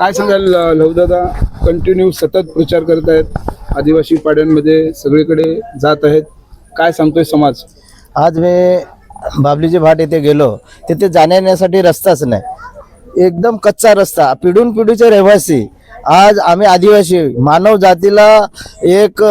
काय सांगाल ल- लवदादा? कंटिन्यू सतत प्रचार करत आहेत. आदिवासी पाड्यांमध्ये सगळीकडे जात आहेत. काय सांगतोय समाज? आज मी बाबलीजी भाट येथे गेलो. तिथे जाण्यासाठी रस्ताच नाही. एकदम कच्चा रस्ता. पिढून पिढीचे रहिवासी. आज आम्ही आदिवासी. मानव जातीला एक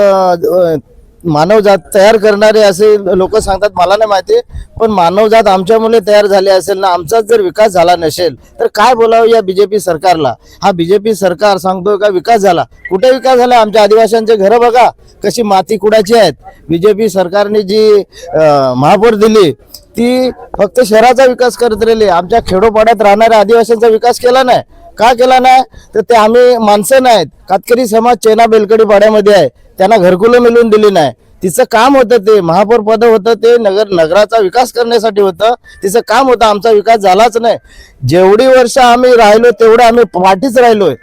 मानवजात तयार करणारे असे लोक सांगतात मला नाही माहिती पण मानवजात आमच्यामुळे तयार झाले असेल ना आमचाच जर विकास झाला नसेल तर काय बोलावं या बीजेपी सरकारला? हा बीजेपी सरकार सांगतोय का विकास झाला? कुठे विकास झाला? आमच्या आदिवासींचे घरं बघा कशी माती कुडाची आहेत. बीजेपी सरकारने जी महापौर दिली ती फक्त शहराचा विकास करत राहिली. आमच्या खेडोपाड्यात राहणाऱ्या आदिवासींचा विकास केला नाही. का केला नाही? तर ते आम्ही माणसं नाहीत. कातकरी समाज चेना बेलकडी पाड्यामध्ये आहे. त्यांना घरकुलं मिळवून दिली नाही. तिचं काम होतं ते. महापौर पद होतं ते. नगर नगराचा विकास करण्यासाठी होतं. तिचं काम होतं. आमचा विकास झालाच नाही. जेवढी वर्ष आम्ही राहिलो तेवढं आम्ही पाठीच राहिलोय.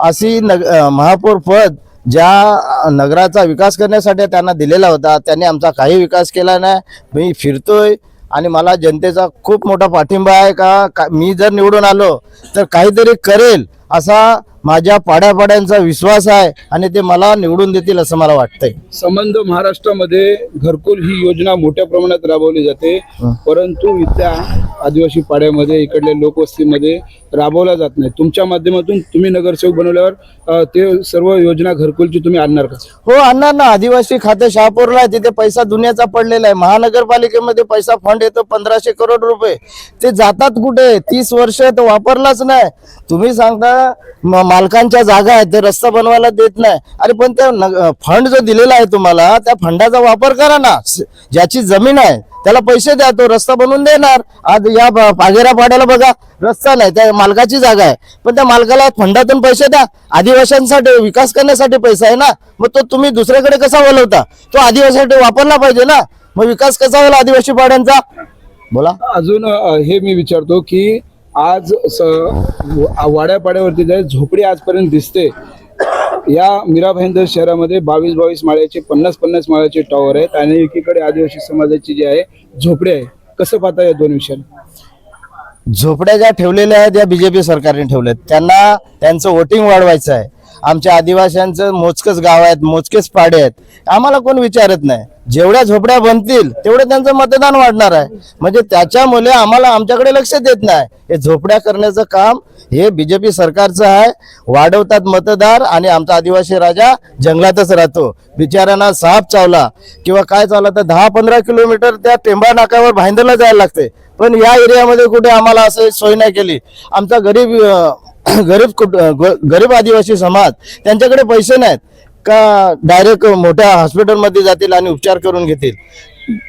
अशी नग महापौर पद ज्या नगराचा विकास करण्यासाठी त्यांना दिलेला होता. त्यांनी आमचा काही विकास केला नाही. मी फिरतोय. आणि मला जनतेचा खूप मोठा पाठिंबा आहे का का- मी जर निवडून आलो तर काहीतरी करेल असा माझ्या पाड्यापाड्यांचा विश्वास आहे आणि ते मला निवडून देतील असं मला वाटतंय. संबंध महाराष्ट्रामध्ये घरकुल ही योजना मोठ्या प्रमाणात राबवली जाते. परंतु इथल्या आदिवासी पाड्यामध्ये इकडल्या लोकवस्तीमध्ये राबवला जात नाही. तुमच्या माध्यमातून तुम्ही नगरसेवक बनवल्यावर ते सर्व योजना घरकुलची तुम्ही आणणार का? हो आणणार ना. आदिवासी खाते शहापूरला आहे. तिथे पैसा दुनियाचा पडलेला आहे. महानगरपालिकेमध्ये पैसा फंड येतो पंधराशे करोड रुपये. ते जातात कुठे? तीस वर्ष तर वापरलाच नाही. तुम्ही सांगता म- मालकांच्या जागा आहेत. ते रस्ता बनवायला देत नाही. अरे पण त्या फंड जो दिलेला आहे तुम्हाला त्या फंडाचा वापर करा ना. ज्याची जमीन आहे त्याला पैसे द्या तो रस्ता बनवून देणार. आज या पागेरा पाड्याला बघा रस्ता नाही त्या मालकाची जागा आहे. पण त्या मालकाला फंडातून पैसे द्या. आदिवासींसाठी विकास करण्यासाठी पैसा आहे ना. मग तो तुम्ही दुसऱ्याकडे कसा वलवता तो आदिवासीसाठी वापरला पाहिजे ना. मग विकास कसा होला आदिवासी पाड्यांचा? बोला. अजून हे मी विचारतो की आज स- वाड्यापाड्यावरती जे झोपडी आजपर्यंत दिसते या मीरा भाईंदर शहरामध्ये बावीस बावीस माळ्याचे पन्नास पन्नास माळ्याचे टॉवर आहेत आणि एकीकडे आदिवासी समाजाची जी आहे झोपडे आहे कसं पाहता या दोन विषय झोपड्या ज्या ठेवलेल्या आहेत या बीजेपी सरकारने ठेवल्या आहेत त्यांना त्यांचं वोटिंग वाढवायचं आहे. आमच्या आदिवासींचं मोजकेच गाव आहेत मोजकेच पाडे आहेत. आम्हाला कोण विचारत नाही. जेवढ्या झोपड्या बनतील तेवढं त्यांचं मतदान वाढणार आहे. म्हणजे त्याच्यामुळे आम्हाला आमच्याकडे लक्ष देत नाही. हे झोपड्या करण्याचं काम हे बीजेपी सरकारचं आहे. वाढवतात मतदार आणि आमचा आदिवासी राजा जंगलातच राहतो. बिचाऱ्यांना साप चावला किंवा काय चावला तर दहा पंधरा किलोमीटर त्या टेंबा नाक्यावर भांदरला जायला लागते. पण या एरियामध्ये कुठे आम्हाला असं सोय नाही केली. आमचा गरीब गरीब कुट- गरीब आदिवासी समाज त्यांच्याकडे पैसे नाहीत. का डायरेक्ट मोठ्या हॉस्पिटलमध्ये जातील आणि उपचार करून घेतील?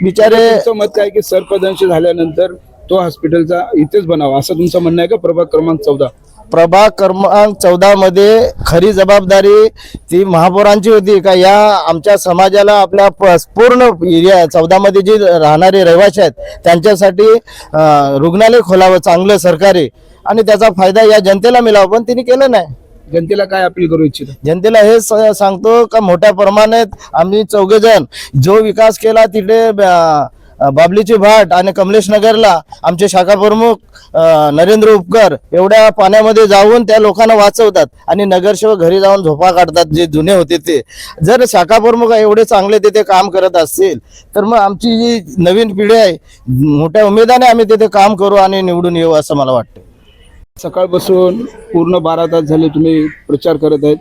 बिचारे मत काय की सरपंच झाल्यानंतर तो हॉस्पिटलचा इथेच बनावा? असं तुमचं म्हणणं आहे का? प्रभाग क्रमांक चौदा. प्रभाग क्रमांक चौदा मध्ये खरी जबाबदारी ती महापौरांची होती. का या आमच्या समाजाला आपल्या पूर्ण एरिया चौदा मध्ये जी राहणारे रहिवासी आहेत त्यांच्यासाठी रुग्णालय खोलावं चांगलं सरकारी आणि त्याचा फायदा या जनतेला मिळावा पण तिने केलं नाही. जनतेला काय अपील करू इच्छिता? जनतेला हे सांगतो का मोठ्या प्रमाणात आम्ही चौघेजण जो विकास केला तिथे बाबलीची भाट आणि कमलेश नगरला आमचे शाखा प्रमुख नरेंद्र उपकर एवढ्या पाण्यामध्ये जाऊन त्या लोकांना वाचवतात आणि नगरसेवक घरी जाऊन झोपा काढतात जे जुने होते ते. जर शाखा प्रमुख एवढे चांगले तिथे काम करत असतील तर मग आमची जी नवीन पिढी आहे मोठ्या उमेदाने आम्ही तिथे काम करू आणि निवडून येऊ असं मला वाटतं सकाळपासून पूर्ण बारा तास झाले तुम्ही प्रचार करत आहेत.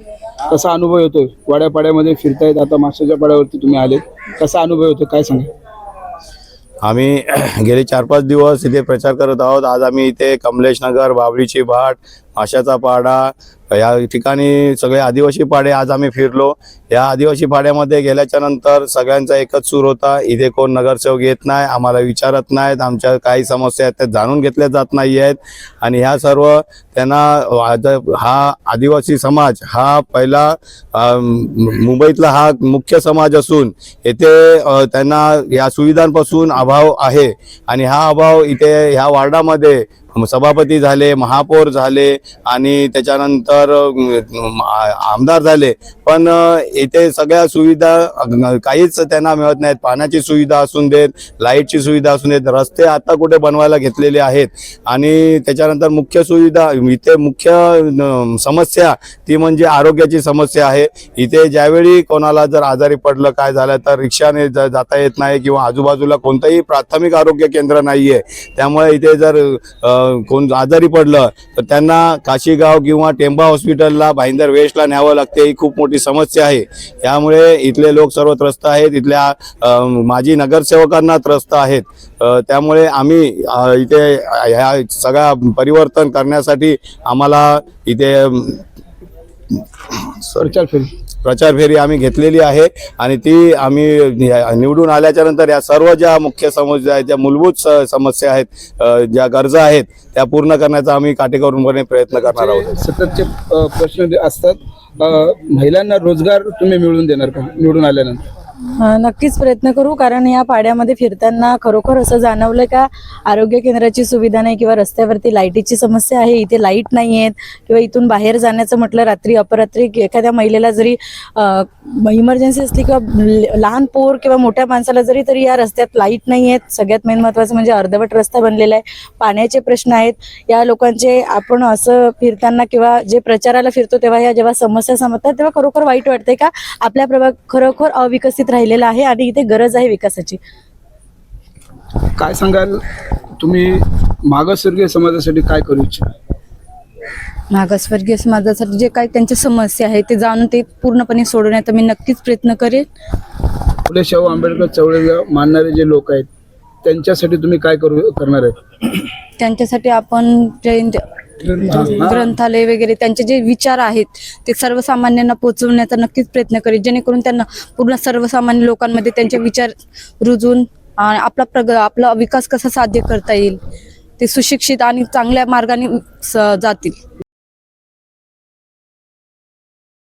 कसा अनुभव येतोय? वाड्यापाड्यामध्ये फिरतायत आता माशाच्या पाड्यावरती तुम्ही आले. कसा अनुभव येतो काय सांगा आम्ही गेले चार पाच दिवस इथे प्रचार करत आहोत. आज आम्ही इथे कमलेश नगर बाबळीची भाट आशाचा पाडा या ठिकाणी सगळे आदिवासी पाडे आज आम्ही फिरलो. या आदिवासी पाड्यामध्ये गेल्याच्यानंतर सगळ्यांचा एकच सूर होता इथे कोण नगरसेवक येत नाही आम्हाला विचारत नाहीत आमच्या काही समस्या आहेत त्या जाणून घेतल्या जात नाही आहेत आणि ह्या सर्व त्यांना हा आदिवासी समाज हा पहिला मुंबईतला हा मुख्य समाज असून येथे त्यांना या सुविधांपासून अभाव आहे. आणि हा अभाव इथे ह्या वार्डामध्ये सभापती झाले महापौर झाले आणि त्याच्यानंतर आमदार झाले. पण इथे सगळ्या सुविधा काहीच त्यांना मिळत नाहीत. पाण्याची सुविधा असून देत लाईटची सुविधा असून देत रस्ते आता कुठे बनवायला घेतलेले आहेत. आणि त्याच्यानंतर मुख्य सुविधा इथे मुख्य समस्या ती म्हणजे आरोग्याची समस्या आहे. इथे ज्यावेळी कोणाला जर आजारी पडलं काय झालं तर रिक्षाने जाता येत नाही किंवा आजूबाजूला कोणतंही प्राथमिक आरोग्य केंद्र नाहीये. त्यामुळे इथे जर कोण आजारी पडलं तर त्यांना काशीगाव किंवा टेंबा हॉस्पिटलला भाईंदर वेस्टला न्यावं लागते ही खूप मोठी समस्या आहे. त्यामुळे इथले लोक सर्व त्रस्त आहेत इथल्या माजी नगरसेवकांना त्रस्त आहेत. त्यामुळे आम्ही इथे ह्या सगळ्या परिवर्तन करण्यासाठी आम्हाला इथे सर प्रचार फेरी. प्रचार फेरी आम्ही घेतलेली आहे आणि ती आम्ही निवडून आल्याच्यानंतर या सर्व ज्या मुख्य समस्या आहेत ज्या मूलभूत स- समस्या आहेत ज्या गरजा आहेत त्या पूर्ण करण्याचा आम्ही काटेकोरपणे प्रयत्न करणार आहोत. सततचे प्रश्न जे असतात महिलांना रोजगार तुम्ही मिळवून देणार का? निवडून आल्यानंतर. नक्कीच प्रयत्न करू कारण या पाड्यामध्ये फिरताना खरोखर असं जाणवलं का आरोग्य केंद्राची सुविधा नाही किंवा रस्त्यावरती लाईटीची समस्या आहे इथे लाइट नाही आहेत किंवा इथून बाहेर जाण्याचं म्हटलं रात्री अपरात्री एखाद्या महिलेला जरी इमर्जन्सी असली किंवा लहान पोर किंवा मोठ्या माणसाला जरी तरी या रस्त्यात लाइट नाही आहेत. सगळ्यात मेन महत्त्वाचं म्हणजे अर्धवट रस्ता बनलेला आहे. पाण्याचे प्रश्न आहेत. या लोकांचे आपण असं फिरताना किंवा जे प्रचाराला फिरतो तेव्हा या जेव्हा समस्या समजतात तेव्हा खरोखर वाईट वाटते का? आपल्या प्रभाग खरोखर अविकसित राहिलेला आहे आणि इथे गरज आहे विकासाची. काय सांगाल? तुम्ही मागासवर्गीय समाजासाठी काय करू इच्छिता? मागासवर्गीय समाजासाठी जे काही त्यांच्या समस्या आहेत ते जाणून ते पूर्णपणे सोडवण्याचा मी नक्कीच प्रयत्न करेन. फुले शाहू आंबेडकर चळवळीला मानणारे जे लोक आहेत त्यांच्यासाठी तुम्ही काय करू करणार आहे त्यांच्यासाठी आपण जे ग्रंथालय. वगैरे त्यांचे जे विचार आहेत ते सर्वसामान्यांना पोहोचवण्याचा नक्कीच प्रयत्न करेल जेणेकरून त्यांना पूर्ण सर्वसामान्य लोकांमध्ये त्यांचे विचार रुजून आपला प्रग आपला विकास कसा साध्य करता येईल ते सुशिक्षित आणि चांगल्या मार्गाने जातील.